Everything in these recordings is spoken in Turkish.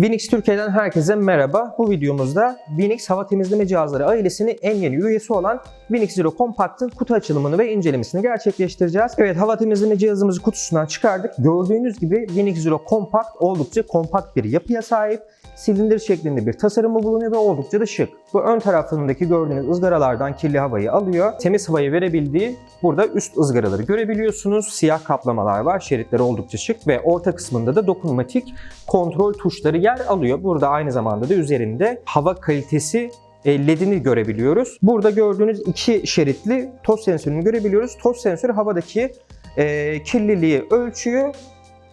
Winix Türkiye'den herkese merhaba. Bu videomuzda Winix hava temizleme cihazları ailesinin en yeni üyesi olan Winix Zero Compact'ın kutu açılımını ve incelemesini gerçekleştireceğiz. Evet hava temizleme cihazımızı kutusundan çıkardık. Gördüğünüz gibi Winix Zero Compact oldukça kompakt bir yapıya sahip. Silindir şeklinde bir tasarımı bulunuyor ve oldukça da şık. Bu ön tarafındaki gördüğünüz ızgaralardan kirli havayı alıyor. Temiz havayı verebildiği burada üst ızgaraları görebiliyorsunuz. Siyah kaplamalar var. Şeritleri oldukça şık ve orta kısmında da dokunmatik kontrol tuşları yer alıyor. Burada aynı zamanda da üzerinde hava kalitesi e, LED'ini görebiliyoruz. Burada gördüğünüz iki şeritli toz sensörünü görebiliyoruz. Toz sensörü havadaki e, kirliliği ölçüyor.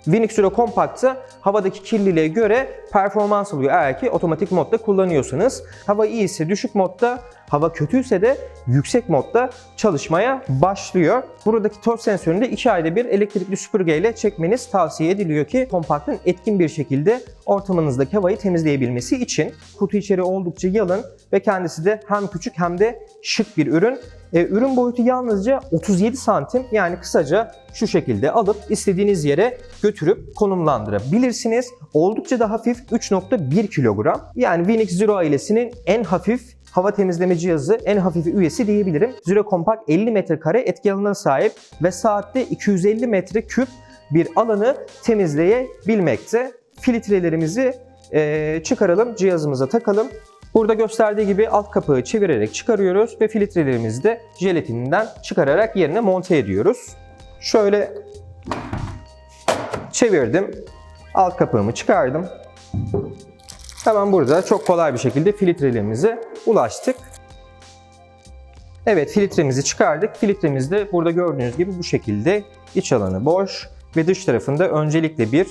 Winix Zero Compact'ta havadaki kirliliğe göre performans alıyor eğer ki otomatik modda kullanıyorsanız. Hava iyi ise düşük modda, hava kötüyse de yüksek modda çalışmaya başlıyor. Buradaki toz sensörünü de 2 ayda bir elektrikli süpürgeyle çekmeniz tavsiye ediliyor ki kompaktın etkin bir şekilde ortamınızdaki havayı temizleyebilmesi için. Kutu içeri oldukça yalın ve kendisi de hem küçük hem de şık bir ürün. E, ürün boyutu yalnızca 37 santim yani kısaca şu şekilde alıp istediğiniz yere götürüp konumlandırabilirsiniz. Oldukça da hafif 3.1 kilogram. Yani Winix Zero ailesinin en hafif hava temizleme cihazı en hafif üyesi diyebilirim. Zero Compact 50 metrekare etki alanına sahip ve saatte 250 metre küp bir alanı temizleyebilmekte. Filtrelerimizi e, çıkaralım, cihazımıza takalım. Burada gösterdiği gibi alt kapağı çevirerek çıkarıyoruz ve filtrelerimizi de jelatininden çıkararak yerine monte ediyoruz. Şöyle çevirdim. Alt kapağımı çıkardım. Hemen burada çok kolay bir şekilde filtrelerimize ulaştık. Evet filtremizi çıkardık. Filtremiz de burada gördüğünüz gibi bu şekilde iç alanı boş ve dış tarafında öncelikle bir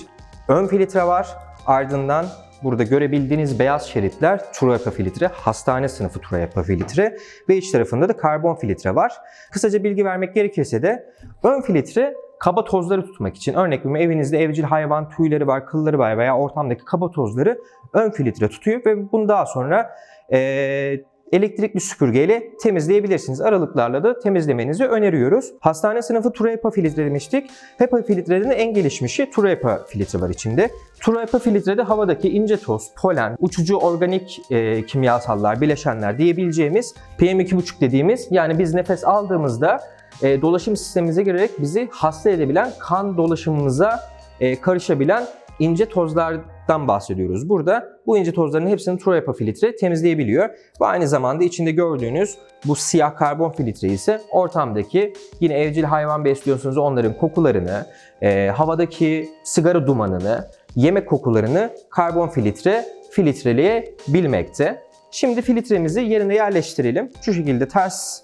ön filtre var. Ardından burada görebildiğiniz beyaz şeritler Turapa filtre, hastane sınıfı Turapa filtre ve iç tarafında da karbon filtre var. Kısaca bilgi vermek gerekirse de ön filtre kaba tozları tutmak için örnek veriyorum evinizde evcil hayvan tüyleri var, kılları var veya ortamdaki kaba tozları ön filtre tutuyor ve bunu daha sonra eee elektrikli süpürgeyle temizleyebilirsiniz. Aralıklarla da temizlemenizi öneriyoruz. Hastane sınıfı Turepa filtre demiştik. HEPA filtrelerinin en gelişmişi Turepa filtre var içinde. Turepa filtrede havadaki ince toz, polen, uçucu organik e, kimyasallar, bileşenler diyebileceğimiz PM2,5 dediğimiz yani biz nefes aldığımızda e, dolaşım sistemimize girerek bizi hasta edebilen, kan dolaşımımıza e, karışabilen ince tozlardan bahsediyoruz. Burada bu ince tozların hepsini Troyapa filtre temizleyebiliyor. Ve aynı zamanda içinde gördüğünüz bu siyah karbon filtre ise ortamdaki yine evcil hayvan besliyorsunuz onların kokularını, e, havadaki sigara dumanını, yemek kokularını karbon filtre filtreleyebilmekte. Şimdi filtremizi yerine yerleştirelim. Şu şekilde ters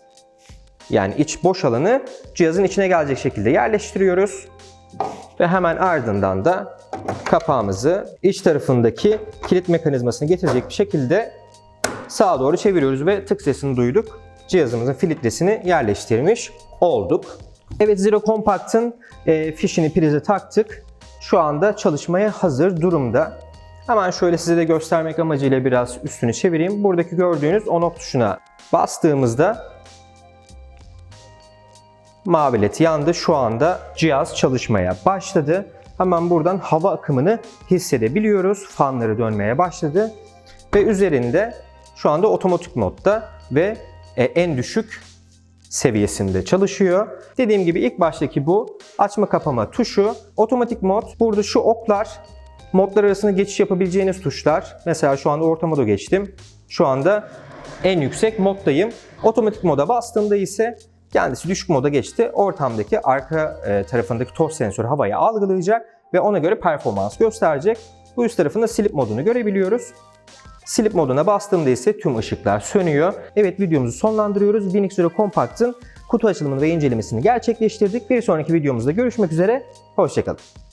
yani iç boş alanı cihazın içine gelecek şekilde yerleştiriyoruz. Ve hemen ardından da kapağımızı iç tarafındaki kilit mekanizmasını getirecek bir şekilde sağa doğru çeviriyoruz ve tık sesini duyduk. Cihazımızın filtresini yerleştirmiş olduk. Evet Zero Compact'ın e, fişini prize taktık. Şu anda çalışmaya hazır durumda. Hemen şöyle size de göstermek amacıyla biraz üstünü çevireyim. Buradaki gördüğünüz on-off tuşuna bastığımızda mavi led yandı. Şu anda cihaz çalışmaya başladı. Hemen buradan hava akımını hissedebiliyoruz. Fanları dönmeye başladı. Ve üzerinde şu anda otomatik modda ve e, en düşük seviyesinde çalışıyor. Dediğim gibi ilk baştaki bu açma kapama tuşu. Otomatik mod. Burada şu oklar modlar arasında geçiş yapabileceğiniz tuşlar. Mesela şu anda orta moda geçtim. Şu anda en yüksek moddayım. Otomatik moda bastığımda ise kendisi düşük moda geçti. Ortamdaki arka e, tarafındaki toz sensörü havayı algılayacak ve ona göre performans gösterecek. Bu üst tarafında slip modunu görebiliyoruz. Slip moduna bastığımda ise tüm ışıklar sönüyor. Evet videomuzu sonlandırıyoruz. Winix Zero Compact'ın kutu açılımını ve incelemesini gerçekleştirdik. Bir sonraki videomuzda görüşmek üzere. Hoşçakalın.